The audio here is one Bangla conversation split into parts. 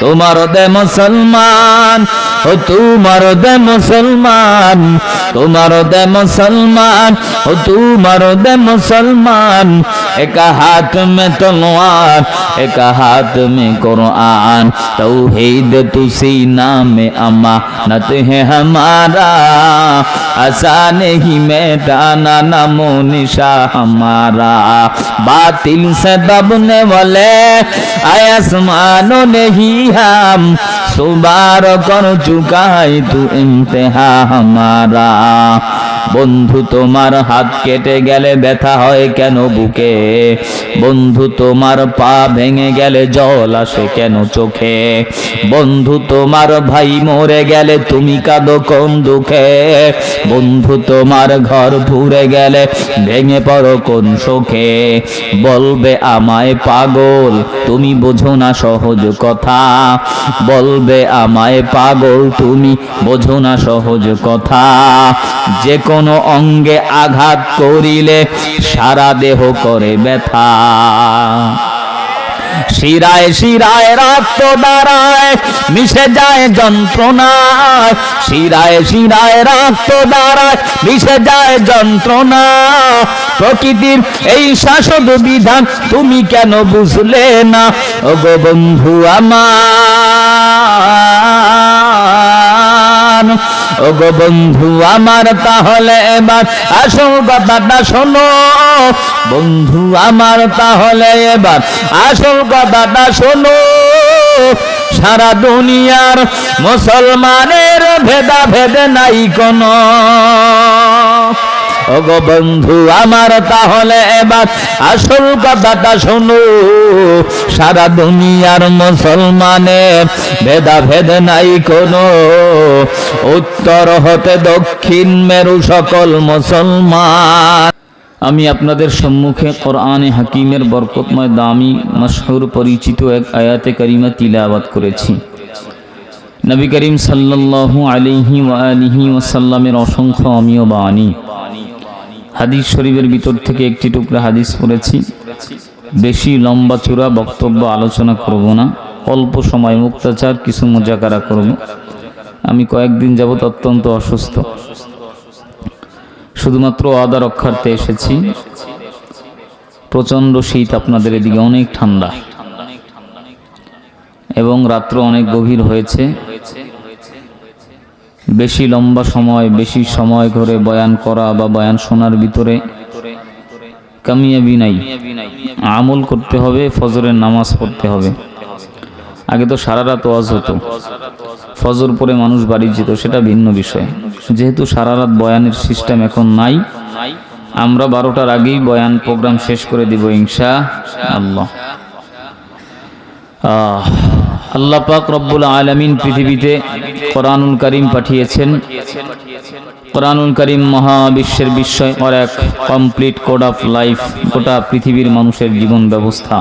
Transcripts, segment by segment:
তোমার দে মুসলমান ও তোমার দে মুসলমান তোমার দে মুসলমান ও তোমার দে মুসলমান एक हाथ में तलवार एक हाथ में कुरान तौहीद तू सीना में अमानत है हमारा आसान ही मैदाना नमो निशा हमारा बातिल से दबने वाले आसमानों ने ही हम सुबार कर चुका है तू इम्तिहा हमारा বন্ধু, তোমার হাত কেটে গেলে ব্যথা হয় কেন বুকে? বন্ধু, তোমার পা ভেঙে গেলে জল আসে কেন চোখে? বন্ধু, তোমার ভাই মরে গেলে তুমি কাঁদো কোন দুঃখে? বন্ধু, তোমার ঘর পুড়ে গেলে ভেঙে পড়ো কোন শোকে? বলবে আমায় পাগল, তুমি বোঝো না সহজ কথা। বলবে আমায় পাগল, তুমি বোঝো না সহজ কথা। যে কোনো অঙ্গে আঘাত করিলে সারা দেহ করে ব্যথা। শিরায় শিরায় রক্ত দাঁড়ায় মিশে যায় যন্ত্রণায় শিরায় শিরায় রক্ত দাঁড়ায় মিশে যায় যন্ত্রণা। প্রকৃতির এই শাসক বিধান তুমি কেন বুঝলে না? গো বন্ধু আমার। ও গো বন্ধু আমার, তাহলে এবার আসো কথাটা শোনো। বন্ধু আমার, তাহলে এবার আসল কথাটা শোনো। সারা দুনিয়ার মুসলমানের ভেদে নাই কোনো। ওগো বন্ধু, আমার তাহলে এবার আসল কথাটা শোনো। সারা দুনিয়ার মুসলমানের ভেদা ভেদ নাই কোনো। উত্তর হতে দক্ষিণ মেরু সকল মুসলমান। আমি আপনাদের সম্মুখে কোরআনে হাকিমের বরকতময় দামি, মশহুর, পরিচিত এক আয়াতে করিমা তিলাবাত করেছি। নবী করিম ওয়া আলিহি ওয়াসাল্লামের অসংখ্য অমীয় বাণী হাদিস শরীফের ভিতর থেকে একটি টুকরা হাদিস পড়েছি। বেশি লম্বা চূড়া বক্তব্য আলোচনা করব না। অল্প সময় মুক্তাচার, কিছু মোজাকারা করব। আমি কয়েকদিন যাবত অত্যন্ত অসুস্থ। শুধুমাত্র আদা রক্ষার্থে এসেছি। প্রচণ্ড শীত আপনাদের এদিকে অনেক ঠান্ডা। এবং রাত্র অনেক গভীর হয়েছে। বেশি লম্বা সময়, বেশি সময় ধরে বয়ান করা বা বয়ান শোনার ভিতরে কামিয়াবি নাই। আমল করতে হবে, ফজরের নামাজ পড়তে হবে। আগে তো সারা রাত ওয়াজ হতো। ফজর পরে মানুষ বাড়ি যেত, সেটা ভিন্ন বিষয়। যেহেতু সারা রাত বয়ানের সিস্টেম এখন নাই, আমরা বারোটার আগেই বয়ান প্রোগ্রাম শেষ করে দিব ইনশা আল্লাহ আল্লাহ পাক রব্বুল আলমিন পৃথিবীতে কোরআনুল করিম পাঠিয়েছেন। কোরআনুল করিম মহাবিশ্বের বিস্ময় আর এক কমপ্লিট কোড অফ লাইফ গোটা পৃথিবীর মানুষের জীবন ব্যবস্থা।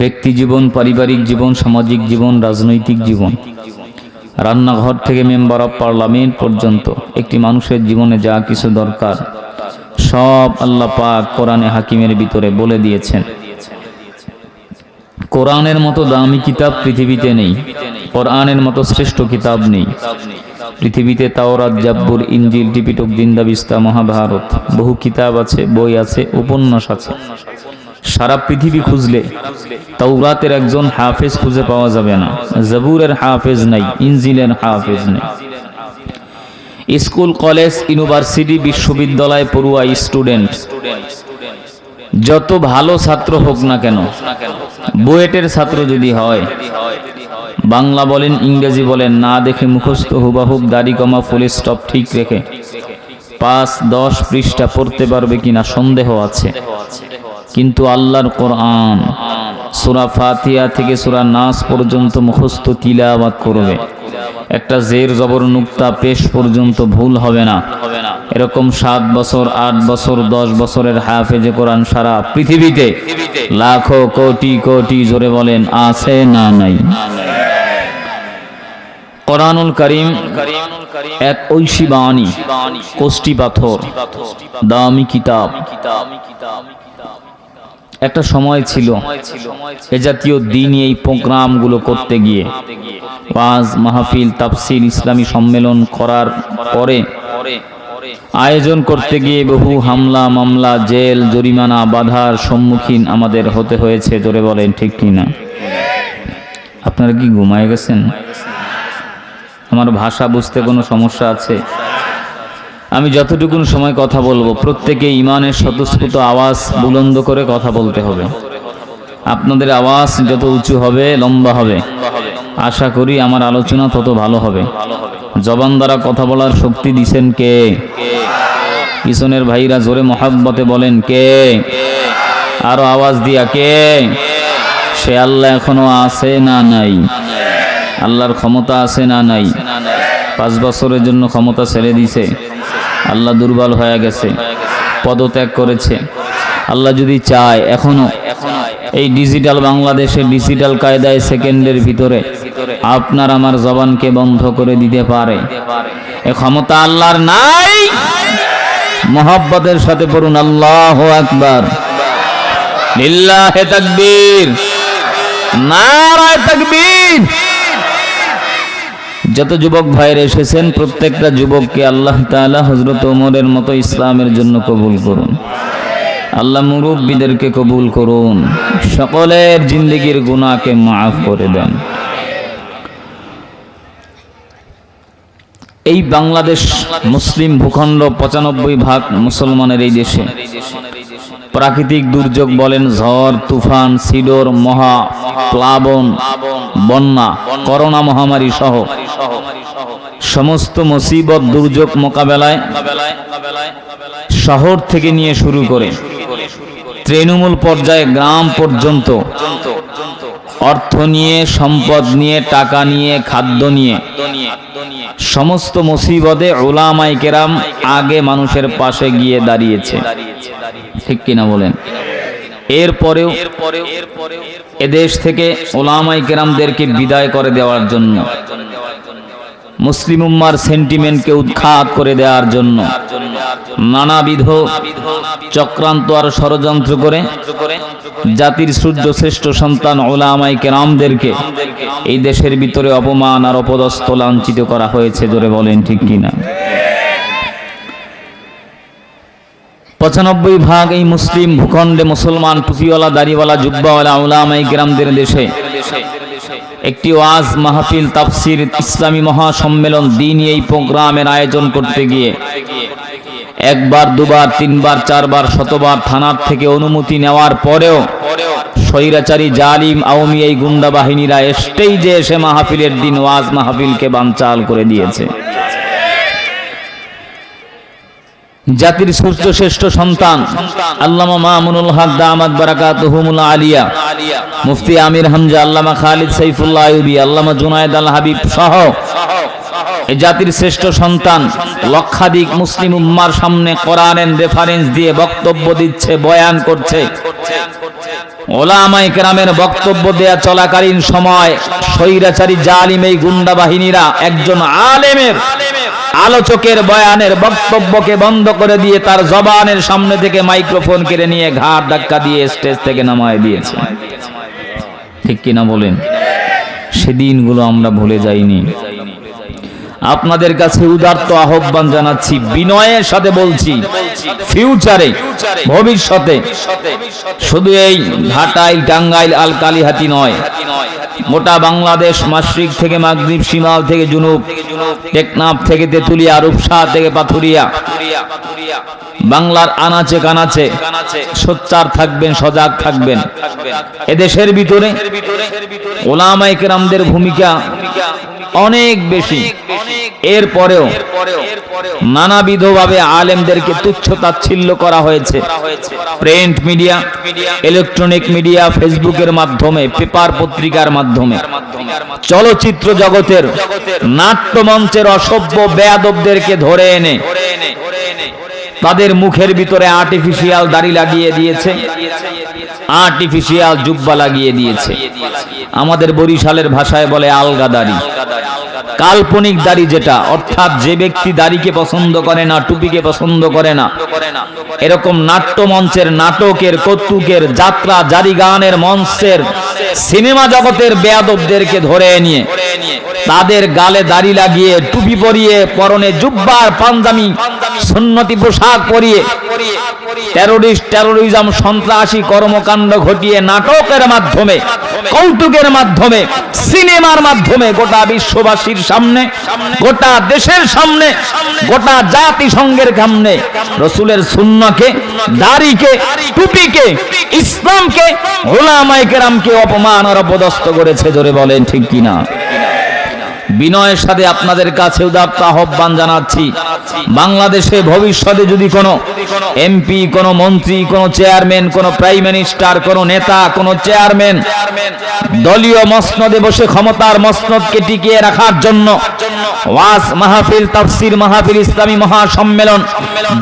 ব্যক্তি জীবন, পারিবারিক জীবন, সামাজিক জীবন, রাজনৈতিক জীবন। রান্নাঘর থেকে মেম্বার অফ পার্লামেন্ট পর্যন্ত একটি মানুষের জীবনে যা কিছু দরকার, সব আল্লাহ পাক কোরআনে হাকিমের ভিতরে বলে দিয়েছেন। কোরআনের মতো দামি কিতাব পৃথিবীতে নেই, কোরআনের মতো শ্রেষ্ঠ কিতাব নেই। পৃথিবীতে তাওরাত, জাব্বুর ইঞ্জিল টিপিটক জিন্দাবিস্তা মহাভারত, বহু কিতাব আছে, বই আছে, উপন্যাস আছে। সারা পৃথিবী খুঁজলে তাওরাতের একজন হাফেজ খুঁজে পাওয়া যাবে না। জাবুরের হাফেজ নাই ইঞ্জিলের হাফেজ নেই। স্কুল, কলেজ, ইউনিভার্সিটি, বিশ্ববিদ্যালয়, পড়ুয়া, স্টুডেন্ট, যত ভালো ছাত্র হোক না কেন বুয়েটের ছাত্র যদি হয়, বাংলা বলেন, ইংরেজি বলেন, না দেখে মুখস্থ হুবাহুব দাড়ি কমা ফুল স্টপ ঠিক রেখে পাঁচ, দশ পৃষ্ঠা পড়তে পারবে কিনা সন্দেহ আছে। কিন্তু আল্লাহর কোরআন সুরা ফাতিয়া থেকে সুরা নাস পর্যন্ত মুখস্থ তিলাবাত করবে। একটা জের জবর নুক্তা পেশ পর্যন্ত ভুল হবে না। এরকম সাত বছর, আট বছর, দশ বছরের হাফেজে কোরআন সারা পৃথিবীতে লাখো কোটি কোটি জোরে বলেন, আছে না নাই? কোরআনুল করিম এক ঐশী বাণী কোষ্টি পাথর, দামি কিতাব। একটা সময় ছিল, এ জাতীয় দিনই এই প্রোগ্রামগুলো করতে গিয়ে ওয়াজ মাহফিল তাফসির ইসলামী সম্মেলন করার পরে আয়োজন করতে গিয়ে বহু হামলা, মামলা, জেল, জরিমানা, বাধার সম্মুখীন আমাদের হতে হয়েছে, জোরে বলেন, ঠিক কি না? আপনারা কি ঘুমায় গেছেন? আমার ভাষা বুঝতে কোনো সমস্যা আছে? আমি যতটুকুন সময় কথা বলব, প্রত্যেকে ইমানের স্বতঃস্ফূর্ত আওয়াজ বুলন্দ করে কথা বলতে হবে। আপনাদের আওয়াজ যত উঁচু হবে, লম্বা হবে। আশা করি আমার আলোচনা তত ভালো হবে। জবান দ্বারা কথা বলার শক্তি দিছেন কে? পিছনের ভাইরা জোরে মহাব্বতে বলেন, কে? আরও আওয়াজ দিয়া, কে? সে আল্লাহ এখনও আছে না নাই? আল্লাহর ক্ষমতা আছে না নাই? পাঁচ বছরের জন্য ক্ষমতা ছেড়ে দিছে। আল্লাহ দুর্বল হয়ে গেছে, পদত্যাগ করেছে। আল্লাহ যদি চায় এখনও, এই ডিজিটাল বাংলাদেশে ডিজিটাল কায়দায় সেকেন্ডের ভিতরে আপনার আমার জবানকে বন্ধ করে দিতে পারে। এ ক্ষমতা আল্লাহর নাই। মোহাব্বতের সাথে পড়ুন, আল্লাহ আকবার। লিল্লাহে নারায় যত যুবক ভাইয়ের এসেছেন, প্রত্যেকটা যুবককে আল্লাহ তাআলা হজরত ওমরের মতো ইসলামের জন্য কবুল করুন। আল্লাহ মুরব্বীদেরকে কবুল করুন। সকলের জিন্দগির গুনাহকে মাফ করে দেন। এই বাংলাদেশ মুসলিম ভূখণ্ড পঁচানব্বই ভাগ মুসলমানের এই দেশে। প্রাকৃতিক দুর্যোগ বলেন ঝড়, তুফান, সিডোর, মহা, প্লাবন, বন্যা, করোনা মহামারী সহ। সমস্ত মুসিবত দুর্যোগ মোকাবেলায় শহর থেকে নিয়ে শুরু করে। তৃণমূল পর্যায়ে গ্রাম পর্যন্ত অর্থ নিয়ে, সম্পদ নিয়ে, টাকা নিয়ে, খাদ্য নিয়ে। সমস্ত মুসিবতে ওলামাই কেরাম আগে মানুষের পাশে গিয়ে দাঁড়িয়েছে। ঠিক কিনা বলেন? এরপরেও এদেশ থেকে ওলামাই কেরামদেরকে বিদায় করে দেওয়ার জন্য মুসলিম উম্মার সেন্টিমেন্টকে উৎখাত করে দেওয়ার জন্য নানাবিধ চক্রান্ত আর ষড়যন্ত্র করে জাতির সূর্য শ্রেষ্ঠ সন্তান ওলামাই কেরামদেরকে এই দেশের ভিতরে অপমান আর অপদস্থ লাঞ্ছিত করা হয়েছে জোরে বলেন ঠিক কিনা। পঁচানব্বই ভাগ এই মুসলিম ভূখণ্ডে মুসলমান টুপিওয়ালা, দাড়িওয়ালা, জুব্বাওয়ালা ওলামাই গ্রামদের দেশে একটি ওয়াজ, মাহফিল, তাফসির, ইসলামী মহাসম্মেলন, দিন এই প্রোগ্রামের আয়োজন করতে গিয়ে। একবার, দুবার, তিনবার, চারবার, শতবার থানার থেকে অনুমতি নেওয়ার পরেও স্বৈরাচারী, জালিম, আওয়ামী এই গুন্ডা বাহিনীরা যে এসে মাহফিলের দিন, ওয়াজ, মাহফিলকে বানচাল করে দিয়েছে। জাতির সূর্য শ্রেষ্ঠ সন্তান। আল্লামা মামুনুল হক দামাত বারাকাতুহুমুল আলিয়া। মুফতি আমির হামজা, আল্লামা খালিদ সাইফুল্লাহ আইয়ুবী, আল্লামা জুনায়েদ আল হাবিব সহ এই জাতির শ্রেষ্ঠ সন্তান লক্ষাধিক মুসলিম উম্মার সামনে কোরআনের রেফারেন্স দিয়ে বক্তব্য দিচ্ছে, বয়ান করছে। ওলামাই কেরামের বক্তব্য দেয়া চলাকালীন সময় স্বৈরাচারী জালিম এই গুন্ডা বাহিনীরা একজন আলেমের আলোচকের বয়ানের বক্তব্যকে বন্ধ করে দিয়ে তার জবানের সামনে থেকে মাইক্রোফোন কেড়ে নিয়ে ঘাট ধাক্কা দিয়ে স্টেজ থেকে নামায় দিয়েছে। ঠিক কিনা বলেন? সেদিনগুলো আমরা ভুলে যাইনি। আপনাদের কাছে উদার্ত আহ্বান জানাচ্ছি, বিনয়ের সাথে বলছি ফিউচারে ভবিষ্যতে। শুধু এই ঘাটাইল, টাঙ্গাইল আল কালিহাতি নয় মোটা বাংলাদেশ, মাসরিক থেকে মাগরিব সীমাল থেকে জুনুব টেকনাফ থেকে তেতুলিয়া, রূপসা থেকে পাথুরিয়া, বাংলার আনাচে কানাচে সোচ্চার থাকবেন, সজাগ থাকবেন। এদেশের ভিতরে ওলামাই কেরামদের ভূমিকা অনেক বেশি। এরপরেও নানাবিধভাবে আলেমদেরকে তুচ্ছ তাচ্ছিল্য করা হয়েছে। প্রিন্ট মিডিয়া, ইলেকট্রনিক মিডিয়া, ফেসবুকের মাধ্যমে, পেপার পত্রিকার মাধ্যমে। চলচ্চিত্র জগতের নাট্যমঞ্চের অসভ্য বেয়াদবদেরকে ধরে এনে তাদের মুখের ভিতরে আর্টিফিশিয়াল দাড়ি লাগিয়ে দিয়েছে। আর্টিফিশিয়াল জুব্বা লাগিয়ে দিয়েছে। আমাদের বরিশালের ভাষায় বলে আলগা দাড়ি। কাল্পনিক দাড়ি যেটা, অর্থাৎ যে ব্যক্তি দাড়িকে পছন্দ করে না, টুপিকে পছন্দ করে না। এরকম নাট্যমঞ্চের, নাটকের, কৌতুকের, যাত্রা জারি গানের মঞ্চের সিনেমা জগতের বেয়াদবদেরকে ধরে নিয়ে, তাদের গালে দাড়ি লাগিয়ে, টুপি পরিয়ে, পরনে জুব্বার, পাঞ্জামি, সুন্নতি পোশাক পরিয়ে টেরোরিস্ট টেরোরিজম সন্ত্রাসী কর্মকাণ্ড ঘটিয়ে নাটকের মাধ্যমে, কৌতুকের মাধ্যমে, সিনেমার মাধ্যমে গোটা বিশ্ববাসীর সামনে, গোটা দেশের সামনে, গোটা জাতিসংঘের সামনে, রসুলের সুন্নকে, দাড়িকে, টুপিকে ইসলামকে, ওলামায়ে কেরামকে অপমান আর অপদস্থ করেছে জোরে বলেন ঠিক কিনা? বিনয়ের সাথে আপনাদের কাছে উদাত্ত আহ্বান জানাচ্ছি। বাংলাদেশে ভবিষ্যতে যদি কোনো এমপি কোনো মন্ত্রী, কোনো চেয়ারম্যান কোনো প্রাইম মিনিস্টার কোনো নেতা, কোনো চেয়ারম্যান দলীয় মসনদে বসে ক্ষমতার মসনদকে টিকিয়ে রাখার জন্য ওয়াজ মাহফিল, তাফসির মাহফিল, ইসলামী মহাসম্মেলন,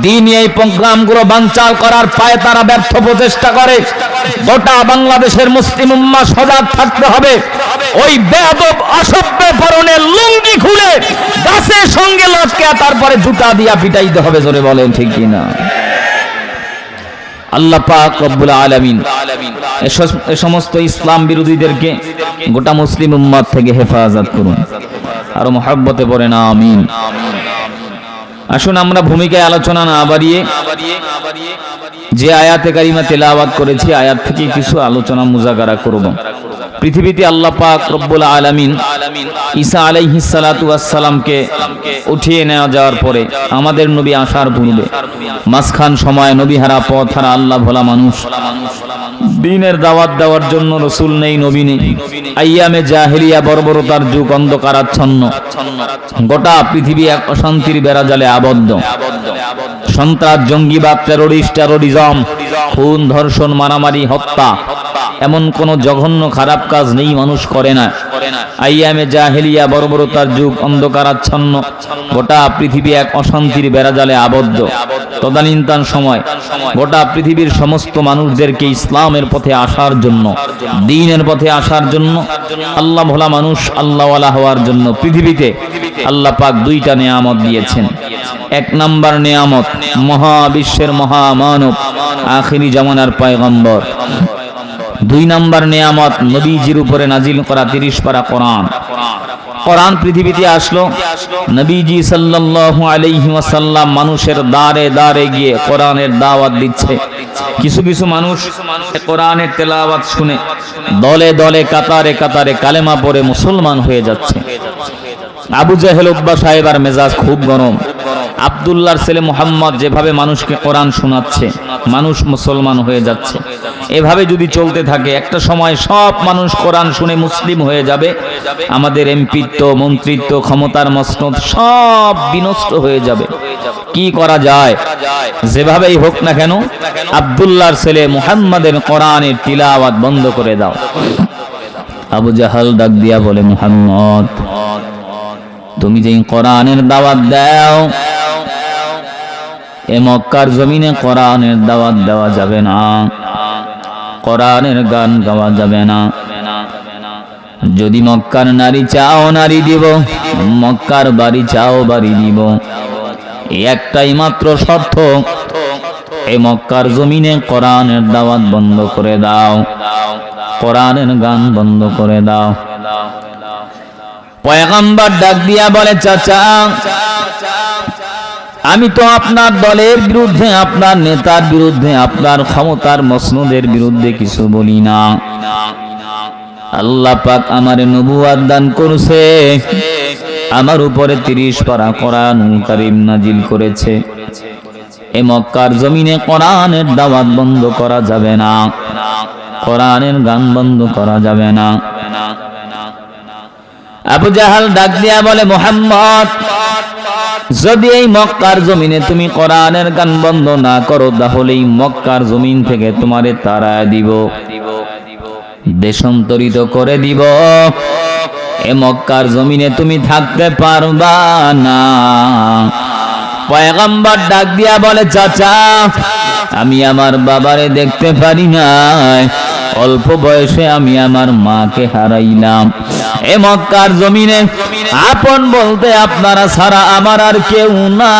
দিন এই প্রোগ্রামগুলো বানচাল করার পায়ে তারা ব্যর্থ প্রচেষ্টা করে। গোটা বাংলাদেশের মুসলিম উম্মা সজাগ থাকতে হবে। ওই বেয়াদব, অসভ্য পরনের লুঙ্গি খুলে গাছের সঙ্গে লটকে তারপরে জুতা দিয়া পিটাইতে হবে, জোরে বলেন ঠিক কিনা? আল্লাহ পাক রব্বুল আলামিন এ সমস্ত ইসলাম বিরোধীদেরকে গোটা মুসলিম উম্মাদ থেকে হেফাজত করুন। আর মহাব্বতে পড়ে না, আমিন। আসুন আমরা ভূমিকায় আলোচনা না বাড়িয়ে যে আয়াতে কারিমা তেলাওয়াত করেছি, আয়াত থেকে কিছু আলোচনা মুজাকারা করব। পৃথিবীতে আল্লাহ পাক রব্বুল আলামিন ঈসা আলাইহিস সালাতু উঠিয়ে নেওয়া যাওয়ার পরে আমাদের নবী আসার পূর্বে মাঝখান সময় নবী হারা পথ হারা আল্লাহ ভোলা মানুষ। দিনের দাওয়াত দেওয়ার জন্য রসুল নেই, নবী নেই। আইয়ামে জাহেলিয়া বর্বরতার যুগ অন্ধকারাচ্ছন্ন। গোটা পৃথিবী এক অশান্তির বেড়া জালে আবদ্ধ। সন্ত্রাস, জঙ্গিবাদ টেরোরিস্ট টেরোরিজম খুন, ধর্ষণ, মারামারি, হত্যা এমন কোন জঘন্য খারাপ কাজ নেই, মানুষ করে না। আইয়ামে জাহেলিয়া বর্বরতার যুগ, অন্ধকারাচ্ছন্ন। গোটা পৃথিবী এক অশান্তির বেড়াজালে আবদ্ধ। তদানীন্তন সময়, গোটা পৃথিবীর সমস্ত মানুষদেরকে ইসলামের পথে আসার জন্য, দিনের পথে আসার জন্য, আল্লাহ ভোলা মানুষ আল্লাহওয়ালা হওয়ার জন্য পৃথিবীতে আল্লাহ পাক দুইটা নেয়ামত দিয়েছেন। এক নাম্বার নেয়ামত, মহাবিশ্বের মহামানব, আখিরি জামানার পয়গম্বর। দুই নাম্বার নেয়ামত নবীজির উপরে নাজিল করা তিরিশ পারা কোরআন। কোরআন পৃথিবীতে আসলো, নবীজি সাল্লাল্লাহু আলাইহি ওয়াসাল্লাম মানুষের দাঁড়ে দাঁড়ে গিয়ে কোরআনের দাওয়াত দিচ্ছে। কিছু কিছু মানুষ কোরআনের তেলাওয়াত শুনে দলে দলে, কাতারে কাতারে কালেমা পড়ে মুসলমান হয়ে যাচ্ছে। আবু জাহেল উব্বা সাহেবার মেজাজ খুব গরম। আবদুল্লাহর ছেলে মোহাম্মদ যেভাবে মানুষকে কোরআন শোনাচ্ছে, মানুষ মুসলমান হয়ে যাচ্ছে। এভাবে যদি চলতে থাকে, একটা সময় সব মানুষ কোরআন শুনে মুসলিম হয়ে যাবে। আমাদের এমপিত্ব, মন্ত্রিত্ব, ক্ষমতার মসনদ সব বিনষ্ট হয়ে যাবে। কি করা যায়? যেভাবেই হোক না কেন, আবদুল্লাহর ছেলে মুহাম্মাদের কোরআনের তিলাওয়াত বন্ধ করে দাও। আবু জাহাল ডাক দিয়া বলে, মুহাম্মদ, তুমি যেই কোরআনের দাওয়াত দাও, এ মক্কার জমিনে কোরআনের দাওয়াত দেওয়া যাবে না। কোরআনের গান গাওয়া যাবে না। যদি মক্কার নারী চাও নারী দিব, মক্কার বাড়ি চাও বাড়ি দিব। একটাই মাত্র শর্ত এই মক্কার জমিনে কোরআনের দাওয়াত বন্ধ করে দাও। কোরআনের গান বন্ধ করে দাও। পয়গম্বর ডাক দিয়া বলে, চাচা আমি তো আপনার দলের বিরুদ্ধে, আপনার নেতার বিরুদ্ধে, আপনার ক্ষমতার মসনদের বিরুদ্ধে কিছু বলি না। আল্লাহ পাক আমার নবুয়াদ দান করছে। আমার উপরে তিরিশ পারা কোরআন কারিম নাজিল করেছে। এ মক্কার জমিনে কোরআনের দাওয়াত বন্ধ করা যাবে না। কোরআনের গান বন্ধ করা যাবে না। আবু জাহাল ডাক দিয়া বলে, মোহাম্মদ যদি এই মক্কার জমিনে তুমি কোরআনের গান বন্ধ না করো, তাহলে এই মক্কার জমিন থেকে তোমারে তারা দিব। দেশান্তরিত করে দিব। এ মক্কার জমিনে তুমি থাকতে পারবা না। পয়গম্বর ডাক দিয়া বলে, চাচা, আমি আমার বাবারে দেখতে পারি নাই। অল্প বয়সে আমি আমার মাকে হারাইলাম। এ মক্কার জমিনে আপন বলতে আপনারা ছাড়া আমার আর কেউ নাই।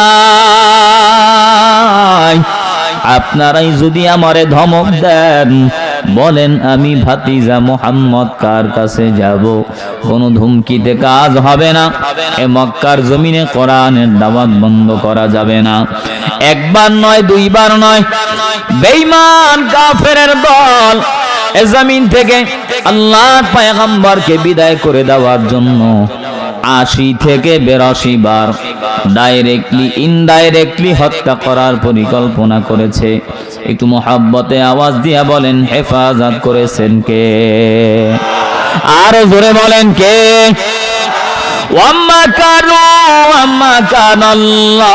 আপনারাই যদি আমারে ধমক দেন, বলেন আমি ভাতিজা মোহাম্মদ কার কাছে যাব? কোনো ধুমকিতে কাজ হবে না। এ মক্কার জমিনে কোরআনের দাওয়াত বন্ধ করা যাবে না। একবার নয়, দুইবার নয়। বেঈমান কাফেরের দল এ জমিন থেকে আল্লাহর পয়গম্বরকে বিদায় করে দেওয়ার জন্য আশি থেকে বেরাশি বার ডাইরেক্টলি ইনডাইরেক্টলি হত্যা করার পরিকল্পনা করেছে। একটু মহাব্বতে আওয়াজ দিয়া বলেন, হেফাজত করেছেন কে? আর জোরে বলেন কে? ওয়াম্মা কারু ওয়াম্মা কানাল্লাহ।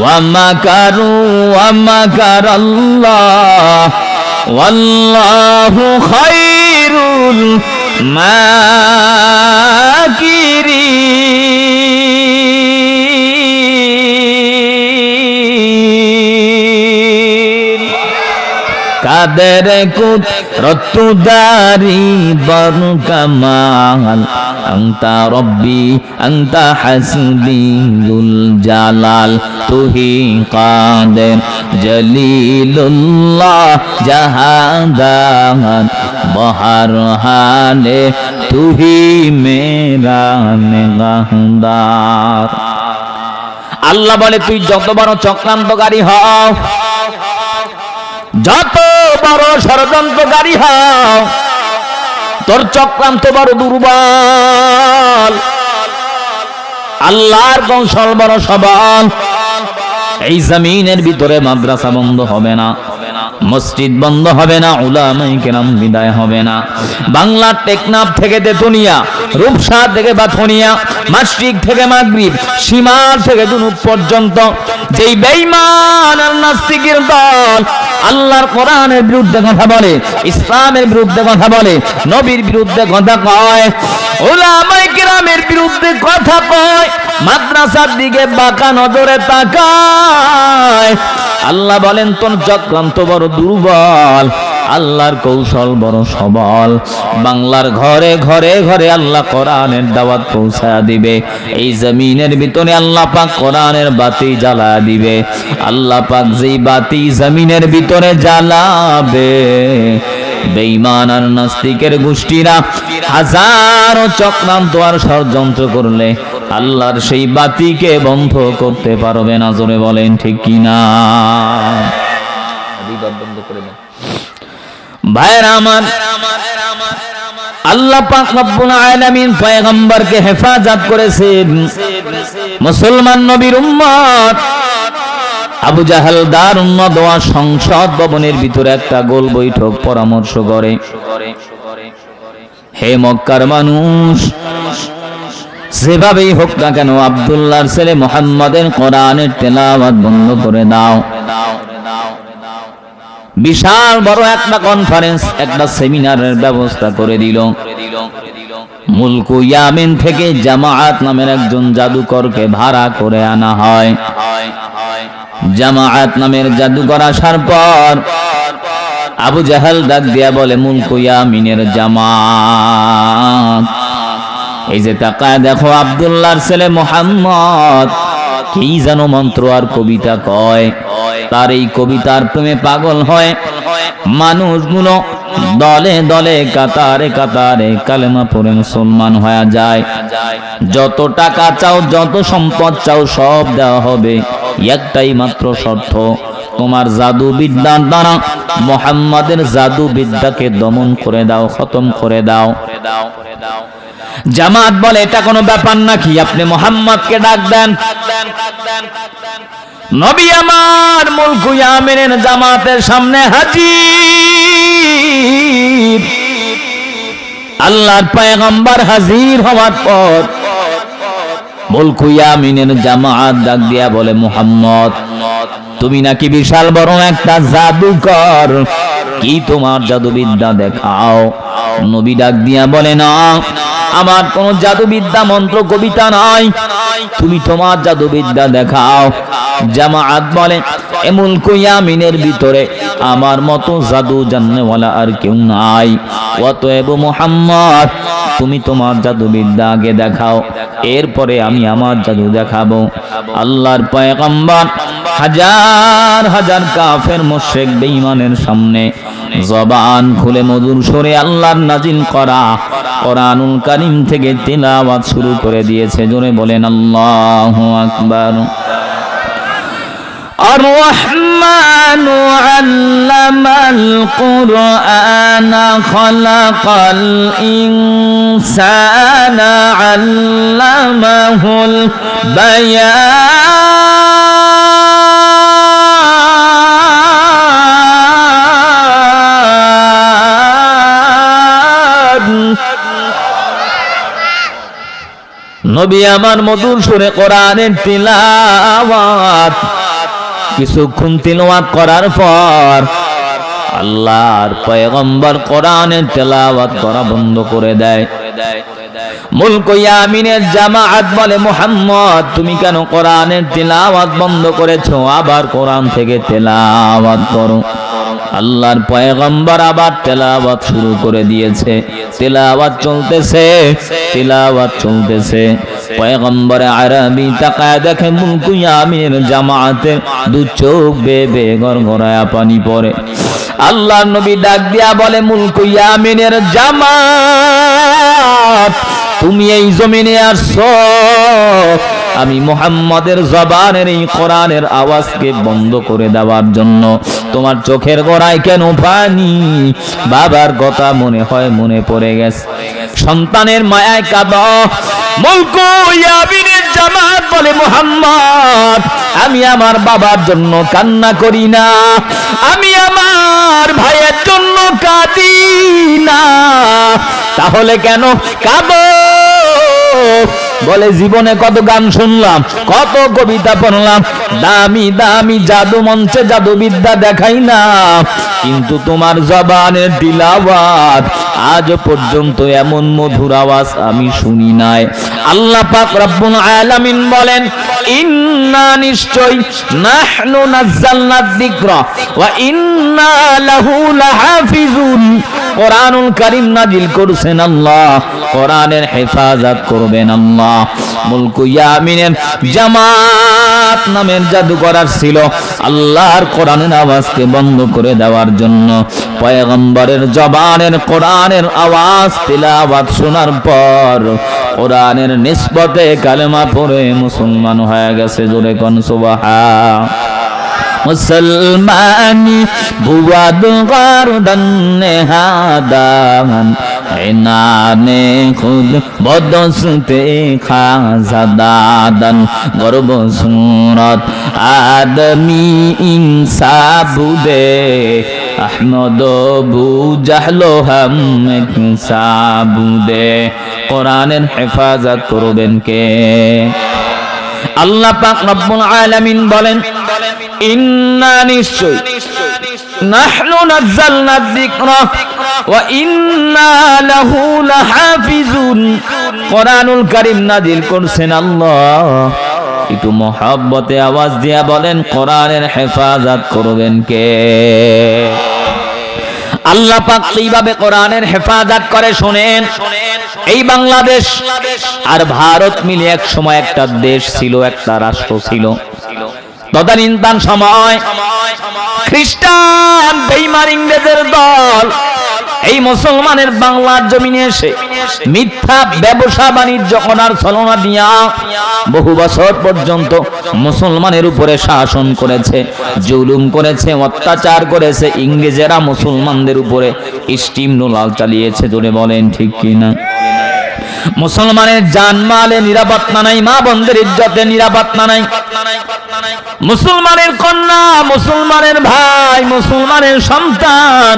ওয়াম্মা কারু ওয়াম্মা কারাল্লাহ ওয়াল্লাহু খায়রুল মাকিরিন। কাদের কুত রতুদারি বন কামাল? আংতা রব্বি, আংতা হাসবি জুল জালাল। তুহি কাদের জলিলুল্লাহ জাহাদান? বহার হালে তুহি মেরা নিগাহদার আল্লাহ বলে, তুই যত বড় চক্রান্তকারী হও, যত বড় ষড়যন্ত্রকারী হও তোর চক্রান্ত বড় দুর্বল। আল্লাহর কৌশল বড় সবল। এই জমিনের ভিতরে মাদ্রাসা বন্ধ হবে না। মসজিদ বন্ধ হবে না উলামাই কেরাম বিদায় হবে না। বাংলার টেকনাফ থেকে তেতুনিয়া রূপসা থেকে বাথনিয়া মাসিক থেকে মাগরিব, সীমার থেকে দুনুক পর্যন্ত যেই বেঈমান আর নাস্তিকের দল আল্লাহর কোরআনের বিরুদ্ধে কথা বলে, ইসলামের বিরুদ্ধে কথা বলে, নবীর বিরুদ্ধে কথা কয় ওলামাই কেরামের বিরুদ্ধে কথা কয় মাদ্রাসার দিকে বাঁকা নজরে তাকায়। আল্লাহ বলেন, তোর চক্রান্ত বড় দুর্বল, আল্লাহর কৌশল বড় সবল। বাংলার ঘরে ঘরে ঘরে আল্লাহ কোরআনের দাওয়াত পৌঁছায়া দিবে। এই জমিনের ভিতরে আল্লাহ পাক কোরআনের বাতি জ্বালা দিবে। আল্লাহ পাক যেই বাতি জমিনের ভিতরে জ্বালাবে। বেঈমান আর নাস্তিকের গোষ্ঠীরা হাজারো চক্রান্ত আর ষড়যন্ত্র করলে আল্লাহর সেই বাতিকে বন্ধ করতে পারবে না, জোরে বলেন ঠিক কিনা? হেফাজত করেছেন। মুসলমান নবীর সংসদ ভবনের ভিতরে একটা গোল বৈঠক পরামর্শ করে। হে মক্কার মানুষ যেভাবেই হোক না কেন, আব্দুল্লাহর ছেলে মোহাম্মদের কোরআনের তেলাওয়াত বন্ধ করে দাও। বিশাল বড় একটা কনফারেন্স একটা সেমিনারের ব্যবস্থা করে দিল। মুলকু ইয়ামিন থেকে জামাআত নামের একজন জাদুকরকে ভাড়া করে আনা হয়। জামাআত নামের জাদুকর আসার পর আবু জাহাল ডাক দিয়া বলে, মুলকু ইয়ামিনের জামাত। এই যে তাকায় দেখো আব্দুল্লাহর ছেলে মোহাম্মদ, কি যেন মন্ত্র আর কবিতা কয়। তার এই কবিতার প্রেমে পাগল হয়। মানুষগুলো দলে দলে, কাতারে কাতারে কালেমা পড়ে মুসলমান হয়ে যায়। যত টাকা চাও, যত সম্পদ চাও, সব দেওয়া হবে। একটাই মাত্র শর্ত, তোমার জাদু বিদ্যার দ্বারা মোহাম্মদের জাদু বিদ্যাকে দমন করে দাও, খতম করে দাও। দাও করে দাও জামাত বলে, এটা কোনো ব্যাপার নাকি? আপনি মোহাম্মদকে ডাক দেন। নবী আমার মুলকু ইয়ামিনের জামাতের সামনে হাজির। আল্লাহর পয়গম্বর হাজির হওয়ার পর মুলকু ইয়ামিনের জামাত ডাক দিয়া বলে, মুহাম্মদ, তুমি নাকি বিশাল বড় একটা জাদুকর। কি তোমার জাদুবিদ্যা দেখাও? নবী ডাক দিয়া বলে, না আমার কোন জাদুবিদ্যা মন্ত্র, কবিতা নাই। তুমি তোমার জাদুবিদ্যা দেখাও। জামাআত বলে, এমন কুয়ামিনের ভিতরে আমার মতো জাদু জাননেওয়ালা আর কেউ নাই। অতএব মোহাম্মদ, তুমি তোমার জাদুবিদ্যা আগে দেখাও। এরপরে আমি আমার জাদু দেখাবো। আল্লাহর পয়গম্বর হাজার হাজার কাফের মোশেক বেঈমানের সামনে জবান খুলে মধুর সরে আল্লাহর নাজিল করা কোরআনুল কারীম থেকে তেলাওয়াত শুরু করে দিয়েছে জোরে বলেন আল্লাহু আকবার الرحمن علم القرآن خلق الإنسان علمه البيان নবী আমার মধুর সুরে কোরআনের তিলাওয়াত, কিছুক্ষণ তিলাওয়াত করার পর আল্লাহর পয়গম্বর কোরআনের তেলাওয়াত করা বন্ধ করে দেয়। মুলক তুমি কেন কোরআনের তেলাওয়াত বন্ধ করেছ? আবার কোরআন থেকে তেলাওয়াত করো। আল্লাহর পয়গম্বর আবার তেলাওয়াত শুরু করে দিয়েছে। তেলাওয়াত চলতেছে তেলাওয়াত চলতেছে। পয়গম্বর আরবি তাকায় দেখে ইয়ামিনের জামাআতের দু চোখ বেবে গড়গড়ায়া পানি পড়ে। আল্লাহ নবী ডাক দিয়া বলে মুলক ইয়ামিনের জামাত, তুমি এই জমিনে আসছো। আমি মোহাম্মদের জবানের এই কোরআনের আওয়াজকে বন্ধ করে দেওয়ার জন্য তোমার চোখের গোড়ায় কেন পানি বাবার কথা মনে হয় মনে পড়ে গেছে। সন্তানের মায়ায় কাঁদ। মুলকু ইয়াবিনের জামাত বলে মোহাম্মদ, আমি আমার বাবার জন্য কান্না করি না। আমি আমার ভাইয়ের জন্য কাঁদি না। তাহলে কেন কাঁদো? বলে, জীবনে কত গান শুনলাম, কত কবিতা পড়লাম, দামি দামি জাদু মঞ্চে জাদু বিদ্যা দেখাই না। কিন্তু তোমার জবানের দিলাওয়াত আজ পর্যন্ত এমন মধুর আওয়াজ আমি শুনি নাই। আল্লাহ পাক রব্বুল আলামিন বলেন, ইন্না নিশ্চয় নাহনু নাযালনা যিকরা ওয়া ইন্না লাহু লাহাফিজুন। কোরআনুল কারীম নাজিল করছেন আল্লাহ, কোরআনের হেফাজত করবেন আল্লাহ। মুলকু ইয়ামিনের জামাত নামের জাদু করার ছিল আল্লাহর কোরআনের আওয়াজকে বন্ধ করে দেওয়ার জন্য। পয়গম্বরের জবানের কোরআনের আওয়াজ, তিলাওয়াত শোনার পর কোরআনের নিসবতে কালেমা পড়ে মুসলমান হয়ে গেছে জোরে কোন সুবহান। মুসলমানি বুয়াদ গারদান নেহাদান এনানে খুদ বদসতে খাজাদাদান গর্ব সুরত আদমি ইনসাবুদে আহমদ বু জাহলো হাম সাবুদে কোরআনের হেফাজত করবেন কে? আল্লাহ পাক রব্বুল আলামিন বলেন, ইন্না নিশ্চয় নাহনু নাযালনা যিকরা ওয়া ইন্না লাহু লাহাফিজুন। কোরআনুল কারীম নাজিল করছেন আল্লাহ। একটু মহাব্বতে আওয়াজ দিয়া বলেন, কোরআনের হেফাজত করবেন কে? আল্লাহ পাক কীভাবে কোরআনের হেফাজত করে শুনেন? এই বাংলাদেশ আর ভারত মিলে এক সময় একটা দেশ ছিল, একটা রাষ্ট্র ছিল। তদানীন্তন সময় খ্রিস্টান, বেইমান ইংরেজের দল এই মুসলমানের বাংলার জমিনে এসে মিথ্যা ব্যবসা বাণিজ্য করার ছলনা দিয়া বহু বছর পর্যন্ত মুসলমানের উপরে শাসন করেছে, জুলুম করেছে, অত্যাচার করেছে। ইংরেজেরা মুসলমানদের উপরে স্টিম নোলাল চালিয়েছে, জোরে বলেন ঠিক কিনা? মুসলমানের জানমালে নিরাপত্তা নাই, মা বন্ধের ইজ্জতে নিরাপত্তা নাই। মুসলমানের কন্যা, মুসলমানের ভাই, মুসলমানের সন্তান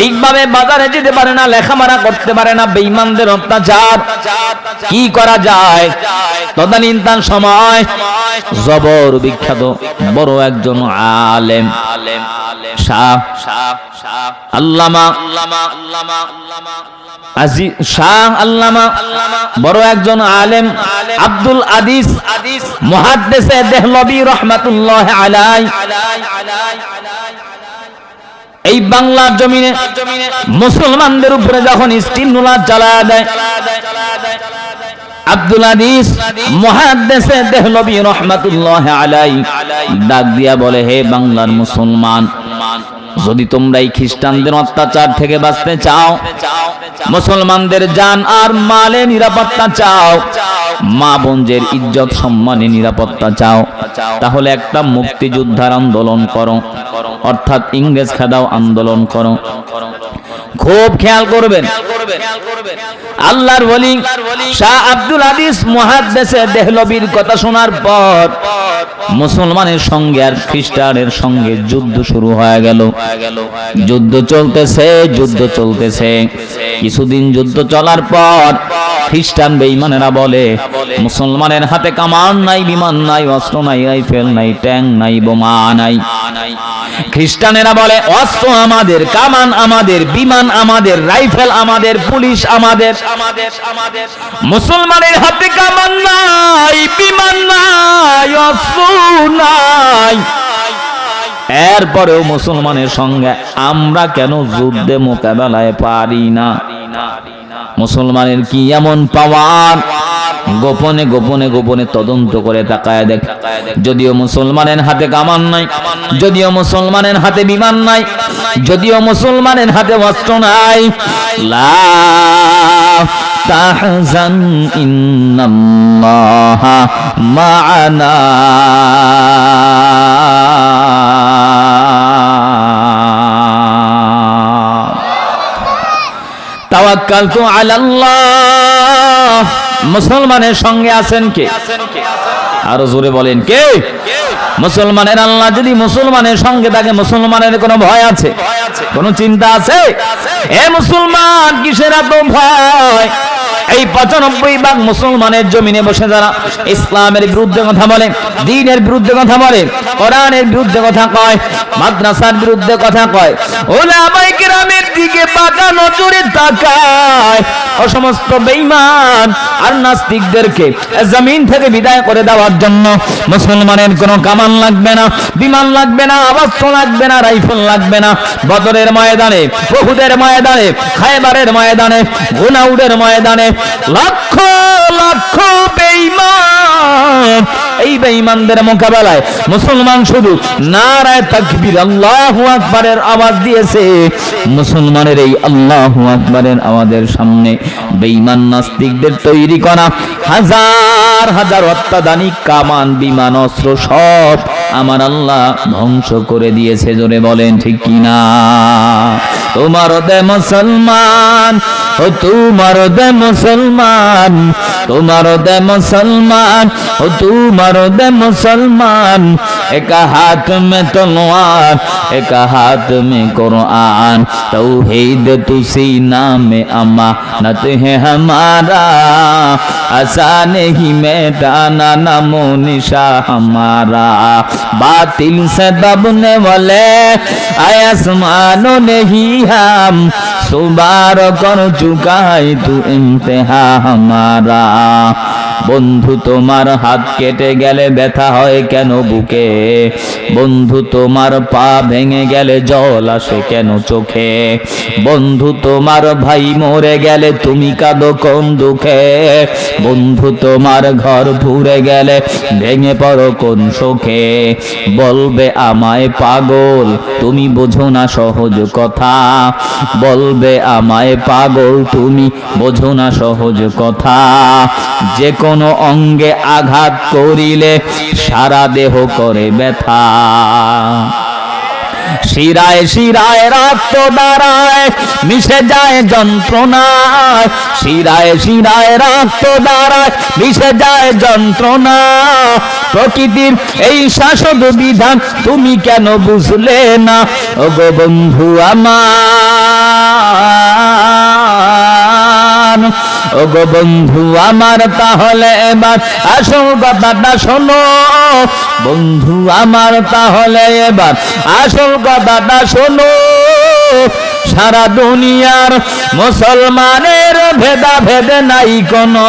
ঠিকভাবে বাজারে যেতে পারে না, লেখাপড়া করতে পারে না, বেঈমানদের অত্যাচার। কি করা যায়? তদানীন্তন সময় জবর বিখ্যাত বড় একজন আলেম। আলেম, আব্দুল আদিস মুহাদ্দিসে দেহলবি রহমাতুল্লাহ আলাই এই বাংলার জমিনে মুসলমানদের উপরে যখন স্টিম নোলা চালায় দেয়, আব্দুল আদিস মহাদ্দেশে দেহলবি রহমাতুল্লাহ আলাই ডাক দিয়া বলে, হে বাংলার মুসলমান যদি তোমরা এই খ্রিস্টানদের অত্যাচার থেকে বাঁচতে চাও, মুসলমানদের জান আর মালে নিরাপত্তা চাও, মা বোনজের ইজ্জত সম্মানে নিরাপত্তা চাও, তাহলে একটা মুক্তিযোদ্ধার আন্দোলন করো, অর্থাৎ ইংরেজ খেদাও আন্দোলন করো। খুব খেয়াল করবেন। আল্লাহর ওলি শাহ আব্দুল আদিস মহাদেশে দেহলবির কথা শোনার পর মুসলমানের সঙ্গে আর খ্রিস্টানের সঙ্গে যুদ্ধ শুরু হয়ে গেল। যুদ্ধ চলতেছে যুদ্ধ চলতেছে। কিছুদিন যুদ্ধ চলার পর খ্রিস্টান বেঈমানেরা বলে মুসলমানের হাতে কামান নাই বিমান নাই অস্ত্র নাই রাইফেল নাই ট্যাঙ্ক নাই বোমা নাই। খ্রিস্টানেরা বলে অস্ত্র আমাদের কামান আমাদের বিমান আমাদের রাইফেল আমাদের পুলিশ আমাদের। মুসলমানের হাতে কামান নাই বিমান নাই অস্ত্র নাই। এরপরেও মুসলমানের সঙ্গে আমরা কেন যুদ্ধে মোকাবেলায় পারি না। মুসলমানের কি এমন পাওয়ার? গোপনে গোপনে গোপনে তদন্ত করে তাকায় দেখ। যদিও মুসলমানের হাতে কামান নাই, যদিও মুসলমানের হাতে বিমান নাই, যদিও মুসলমানের হাতে অস্ত্র নাই। লা মা'ানা। তাওয়াক্কালতু মুসলমানের সঙ্গে আছেন কে? আরও জোরে বলেন, কে? মুসলমানের আল্লাহ যদি মুসলমানের সঙ্গে থাকে, মুসলমানের কোনো ভয় আছে? কোনো চিন্তা আছে? এ মুসলমান কিসের এত ভয়? এই পঁচানব্বই ভাগ মুসলমানের জমিনে বসে যারা ইসলামের বিরুদ্ধে কথা বলে, দিনের বিরুদ্ধে কথা বলে, কোরআনের বিরুদ্ধে কথা কয়, মাদ্রাসার বিরুদ্ধে কথা কয় ওলামাই কেরামের দিকে পাকা নজরে তাকায়, ও সমস্ত বেঈমান আর নাস্তিকদেরকে জমিন থেকে বিদায় করে দেওয়ার জন্য মুসলমানের কোনো কামান লাগবে না, বিমান লাগবে না অবস্ত্র লাগবে না, রাইফেল লাগবে না। বদরের ময়দানে বহুদের ময়দানে, খায়বারের ময়দানে গুনাউডের ময়দানে লক্ষ লক্ষ বেঈমান। এই বেঈমানদের মোকাবেলায় মুসলমান শুধু নারায় তাকবীর, আল্লাহু আকবারের আওয়াজ দিয়েছে। মুসলমানের এই আল্লাহু আকবারের আওয়াজের সামনে বেঈমান নাস্তিকদের তৈরি করা হাজার হাজার অত্যাধুনিক কামান, বিমান, অস্ত্র সব আমার আল্লাহ ধ্বংস করে দিয়েছে, জোরে বলেন ঠিক কিনা? তোমার দে মুসলমান ও তোমার দে মুসলমান তোমার দে মুসলমান ও তোমার দে মুসলমান এক হাত में तलवार एक हाथ में कुरान तौहीद तू सीना में अमानत है हमारा आसान ही मिटाना नमो निशा हमारा बातिल से दबने वाले आसमानों ने ही हम सुबार कर चुका है तू इम्तिहा हमारा বন্ধু, তোমার হাত কেটে গেলে ব্যথা হয় কেন বুকে? বন্ধু, তোমার পা ভেঙে গেলে জল আসে কেন চোখে? বন্ধু, তোমার ভাই মরে গেলে তুমি কাঁদো কোন দুঃখে? বন্ধু, তোমার ঘর ভুরে গেলে ভেঙে পড়ো কোন শোকে? বলবে আমায় পাগল, তুমি বোঝো না সহজ কথা। বলবে আমায় পাগল, তুমি বোঝো না সহজ কথা। যে কোনো অঙ্গে আঘাত করিলে সারা দেহ করে ব্যথা। শিরায় শিরায় রক্ত দাঁড়ায় মিশে যায় যন্ত্রণায় শিরায় শিরায় রক্ত দাঁড়ায় মিশে যায় যন্ত্রণা। প্রকৃতির এই শাসক বিধান তুমি কেন বুঝলে না? ও গো বন্ধু আমার। ও গো বন্ধু, আমার তাহলে এবার আসল কথাটা শোনো। বন্ধু, আমার তাহলে এবার আসল কথাটা শোনো। সারা দুনিয়ার মুসলমানের ভেদা নাই কোনো।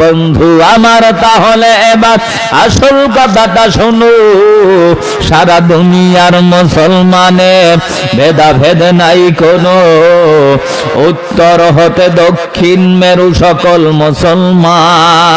বন্ধু, আমার তাহলে এবার আসল কথাটা শোনো। সারা দুনিয়ার মুসলমানের ভেদাভেদ নাই কোনো। উত্তর হতে দক্ষিণ মেরু সকল মুসলমান।